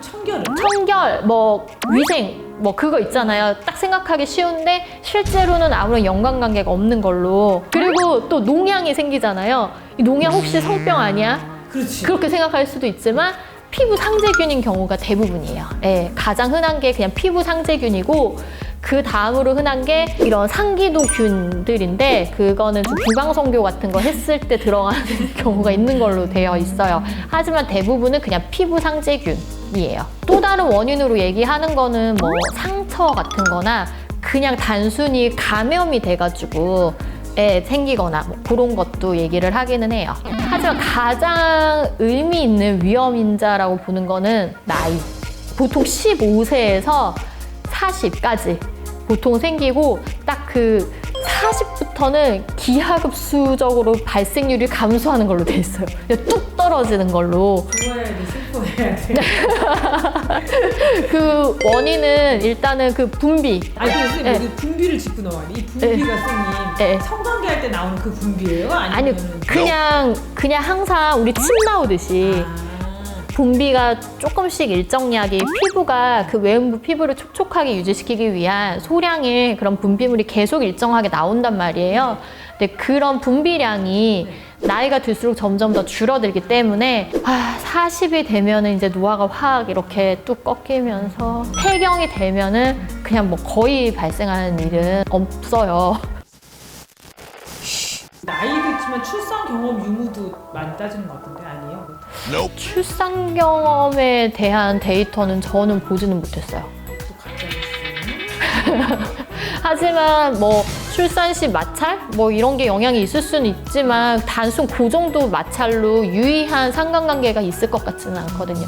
청결. 청결, 뭐 위생, 뭐 그거 있잖아요. 딱 생각하기 쉬운데 실제로는 아무런 연관관계가 없는 걸로. 그리고 또 농양이 생기잖아요. 이 농양 혹시 성병 아니야? 그렇지. 그렇게 생각할 수도 있지만 피부 상재균인 경우가 대부분이에요. 예, 가장 흔한 게 그냥 피부 상재균이고 그 다음으로 흔한 게 이런 상기도균들인데 그거는 좀 구강성교 같은 거 했을 때 들어가는 경우가 있는 걸로 되어 있어요. 하지만 대부분은 그냥 피부 상재균이에요. 또 다른 원인으로 얘기하는 거는 뭐 상처 같은 거나 그냥 단순히 감염이 돼가지고 에 생기거나 뭐 그런 것도 얘기를 하기는 해요. 하지만 가장 의미 있는 위험 인자라고 보는 거는 나이. 보통 15세에서 40까지 보통 생기고 딱 그 40부터는 기하급수적으로 발생률이 감소하는 걸로 돼 있어요. 그냥 뚝 떨어지는 걸로. 좋아야 돼, 슬퍼해야 돼. 그 원인은 일단은 그 분비. 아니, 근데 선생님, 네. 여기 분비를 짚고 돼. 이 분비가 선생님, 네. 성관계 할 때 나오는 그 분비예요? 아니 아니면 그냥 그냥 항상 우리 침 나오듯이 아, 분비가 조금씩 일정량이 피부가 그 외음부 피부를 촉촉하게 유지시키기 위한 소량의 그런 분비물이 계속 일정하게 나온단 말이에요. 근데 그런 분비량이 나이가 들수록 점점 더 줄어들기 때문에 아, 40이 되면은 이제 노화가 확 이렇게 뚝 꺾이면서 폐경이 되면은 그냥 뭐 거의 발생하는 일은 없어요. 나이도 있지만 출산 경험 유무도 많이 따지는 것 같은데 아니에요? 출산 경험에 대한 데이터는 저는 보지는 못했어요. 또. 하지만 뭐 출산 시 마찰 뭐 이런 게 영향이 있을 수는 있지만 단순 그 정도 마찰로 유의한 상관관계가 있을 것 같지는 않거든요.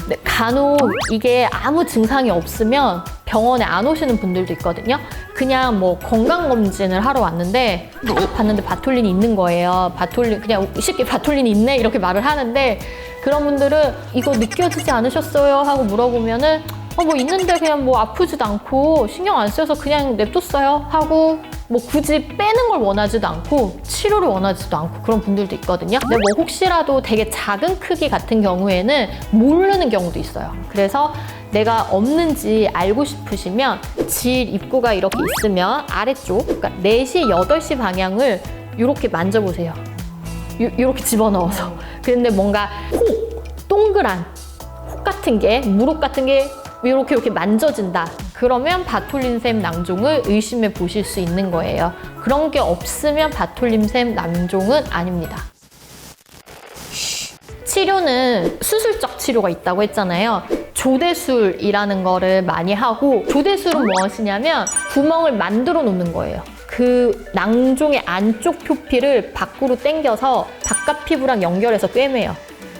근데 간혹 이게 아무 증상이 없으면 병원에 안 오시는 분들도 있거든요. 그냥 뭐 건강 검진을 하러 왔는데 딱 봤는데 바톨린이 있는 거예요. 바톨린 그냥 쉽게 바톨린이 있네 이렇게 말을 하는데 그런 분들은 이거 느껴지지 않으셨어요 하고 물어보면은 어 뭐 있는데 그냥 뭐 아프지도 않고 신경 안 써서 그냥 냅뒀어요 하고 뭐 굳이 빼는 걸 원하지도 않고 치료를 원하지도 않고 그런 분들도 있거든요. 근데 뭐 혹시라도 되게 작은 크기 같은 경우에는 모르는 경우도 있어요. 그래서 내가 없는지 알고 싶으시면 질 입구가 이렇게 있으면 아래쪽, 그러니까 4시, 8시 방향을 이렇게 만져보세요. 요, 이렇게 집어넣어서. 근데 뭔가 혹, 동그란 혹 같은 게, 무릎 같은 게 이렇게 이렇게 만져진다. 그러면 바톨린샘 낭종을 의심해 보실 수 있는 거예요. 그런 게 없으면 바톨린샘 낭종은 아닙니다. 치료는 수술적 치료가 있다고 했잖아요. 조대술이라는 거를 많이 하고 조대술은 무엇이냐면 구멍을 만들어 놓는 거예요. 그 낭종의 안쪽 표피를 밖으로 당겨서 바깥 피부랑 연결해서 꿰매요.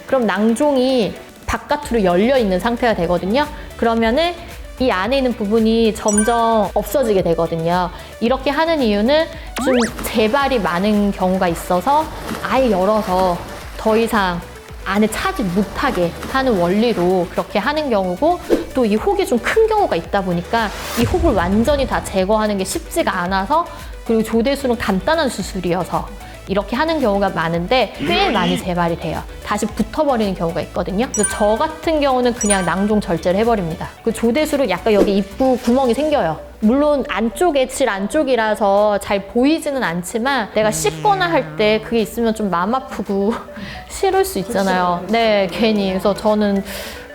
그럼 낭종이 바깥으로 열려 있는 상태가 되거든요. 그러면은 이 안에 있는 부분이 점점 없어지게 되거든요. 이렇게 하는 이유는 좀 재발이 많은 경우가 있어서 아예 열어서 더 이상 안에 차지 못하게 하는 원리로 그렇게 하는 경우고 또 이 혹이 좀 큰 경우가 있다 보니까 이 혹을 완전히 다 제거하는 게 쉽지가 않아서 그리고 조대술은 간단한 수술이어서 이렇게 하는 경우가 많은데 꽤 많이 재발이 돼요. 다시 붙어버리는 경우가 있거든요. 그래서 저 같은 경우는 그냥 낭종 절제를 해버립니다. 그 조대술은 약간 여기 입구 구멍이 생겨요. 물론 안쪽에 질 안쪽이라서 잘 보이지는 않지만 내가 씻거나 할 때 그게 있으면 좀 마음 아프고 싫을 수 있잖아요. 네, 괜히. 그래서 저는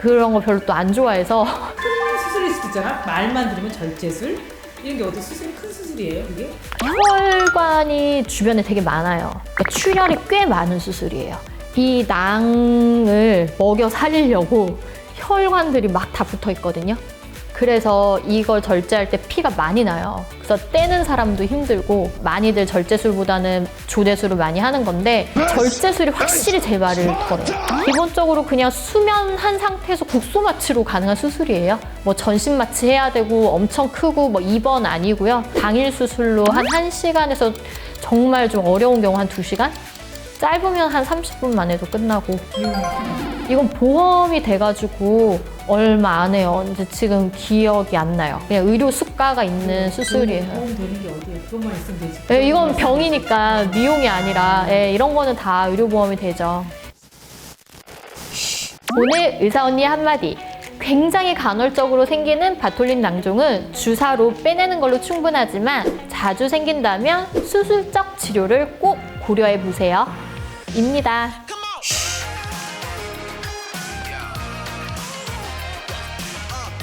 그런 거 별로 또 안 좋아해서 큰 수술일 수도 있잖아. 말만 들으면 절제술. 이런 게 어떤 수술이 큰 수술이에요, 그게? 혈관이 주변에 되게 많아요. 그러니까 출혈이 꽤 많은 수술이에요. 이 낭을 먹여 살리려고 혈관들이 막 다 붙어 있거든요. 그래서 이걸 절제할 때 피가 많이 나요. 그래서 떼는 사람도 힘들고 많이들 절제술보다는 조대술을 많이 하는 건데 절제술이 확실히 재발을 덜해요. 기본적으로 그냥 수면한 상태에서 국소 마취로 가능한 수술이에요. 뭐 전신 마취 해야 되고 엄청 크고 뭐 입원 아니고요. 당일 수술로 한 1시간에서 정말 좀 어려운 경우 한 2시간? 짧으면 한 30분만 해도 끝나고 이건 보험이 돼가지고 얼마 안 해요. 이제 지금 기억이 안 나요. 그냥 의료 수가가 있는 수술이에요. 도움 되는 게 어디예요? 그것만 있으면 되지. 네, 이건 병이니까 미용이 아니라 예, 이런 거는 다 의료보험이 되죠. 오늘 의사 언니 한마디. 굉장히 간헐적으로 생기는 바톨린 낭종은 주사로 빼내는 걸로 충분하지만 자주 생긴다면 수술적 치료를 꼭 고려해 보세요. 입니다.